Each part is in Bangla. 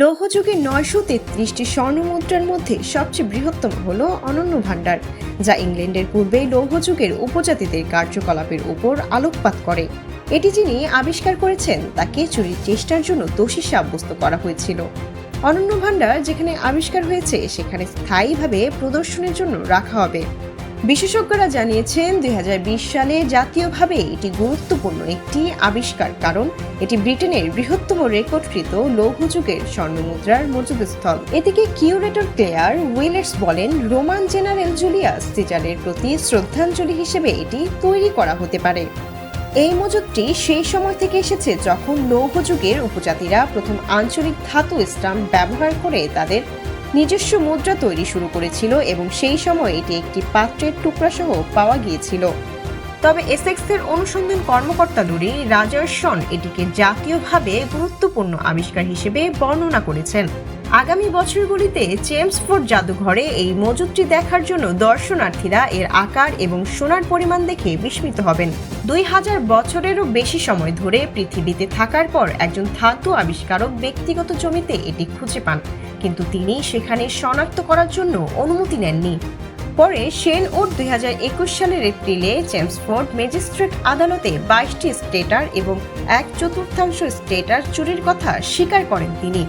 লৌহযুগের নয়শো তেত্রিশটি স্বর্ণমুদ্রার মধ্যে সবচেয়ে বৃহত্তম হল অনন্য ভাণ্ডার, যা ইংল্যান্ডের পূর্বে লৌহযুগের উপজাতিদের কার্যকলাপের উপর আলোকপাত করে। এটি যিনি আবিষ্কার করেছেন, তাকে চুরির চেষ্টার জন্য দোষী সাব্যস্ত করা হয়েছিল। অনন্য ভাণ্ডার যেখানে আবিষ্কার হয়েছে, সেখানে স্থায়ীভাবে প্রদর্শনের জন্য রাখা হবে। বিশেষজ্ঞরা জানিয়েছেন দু হাজার বিশ সালে জাতীয়ভাবে এটি গুরুত্বপূর্ণ একটি আবিষ্কার কারণ, এটি ব্রিটেনের বৃহত্তম রেকর্ডকৃত লৌহযুগের স্বর্ণমুদ্রার মজুদস্থল। এদিকে কিউরেটর ক্লেয়ার উইলেটস বলেন, রোমান জেনারেল জুলিয়াস সিজারের প্রতি শ্রদ্ধাঞ্জলি হিসেবে এটি তৈরি করা হতে পারে। এই মজুদটি সেই সময় থেকে এসেছে যখন লৌহযুগের উপজাতিরা প্রথম আঞ্চলিক ধাতু স্টাম্প ব্যবহার করে তাদের নিজস্ব মুদ্রা তৈরি শুরু করেছিল এবং সেই সময় এটি একটি পাত্রের টুকরা সহ পাওয়া গিয়েছিল। তবে এসেক্সের অনুসন্ধান কর্মকর্তা লুরি রাজারসন এটিকে জাতীয়ভাবে গুরুত্বপূর্ণ আবিষ্কার হিসেবে বর্ণনা করেছেন। আগামী বছরগুলিতে চেমসফোর্ড জাদুঘরে এই মজুদটি দেখার জন্য দর্শনার্থীরা এর আকার এবং সোনার পরিমাণ দেখে বিস্মিত হবেন। দুই হাজার বছরেরও বেশি সময় ধরে পৃথিবীতে থাকার পর একজন ধাতু আবিষ্কারক ব্যক্তিগত জমিতে এটি খুঁজে পান। কিন্তু তিনি সেখানে শনাক্ত করার জন্য অনুমতি নেননি। পরে শেন ওর দুই সালের এপ্রিলে জেমসফোর্ড ম্যাজিস্ট্রেট আদালতে বাইশটি স্টেটার এবং এক চতুর্থাংশ স্টেটার চুরির কথা স্বীকার করেন তিনি।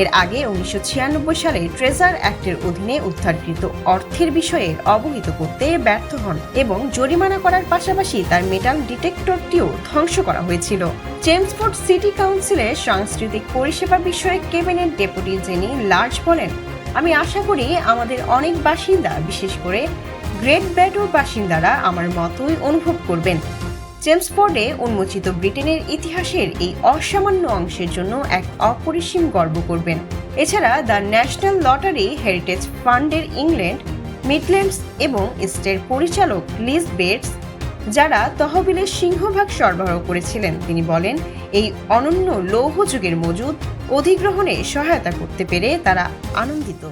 এর আগে উনিশশো ছিয়ানব্বই সালে ট্রেজার অ্যাক্টের অধীনে উদ্ধারকৃত অর্থের বিষয়ে অবহিত করতে ব্যর্থ হন এবং জরিমানা করার পাশাপাশি তার মেটাল ডিটেক্টরটিও ধ্বংস করা হয়েছিল। চেমসফোর্ড সিটি কাউন্সিলের সাংস্কৃতিক পরিষেবা বিষয়ক ক্যাবিনেট ডেপুটি জেনি লার্জ বলেন, আমি আশা করি আমাদের অনেক বাসিন্দা, বিশেষ করে গ্রেট ব্যাডোর বাসিন্দারা আমার মতোই অনুভব করবেন। চেমসফোর্ডে উন্মোচিত ব্রিটেনের ইতিহাসের এই অসামান্য অংশের জন্য এক অপরিসীম গর্ব করবেন। এছাড়া দ্য ন্যাশনাল লটারি, হেরিটেজ ফান্ডের ইংল্যান্ড, মিডল্যান্ডস এবং ইস্টের পরিচালক লিজ বেটস, যারা তহবিলের সিংহভাগ সরবরাহ করেছিলেন, তিনি বলেন, এই অনন্য লৌহ যুগের মজুদ অধিগ্রহণে সহায়তা করতে পেরে তারা আনন্দিত।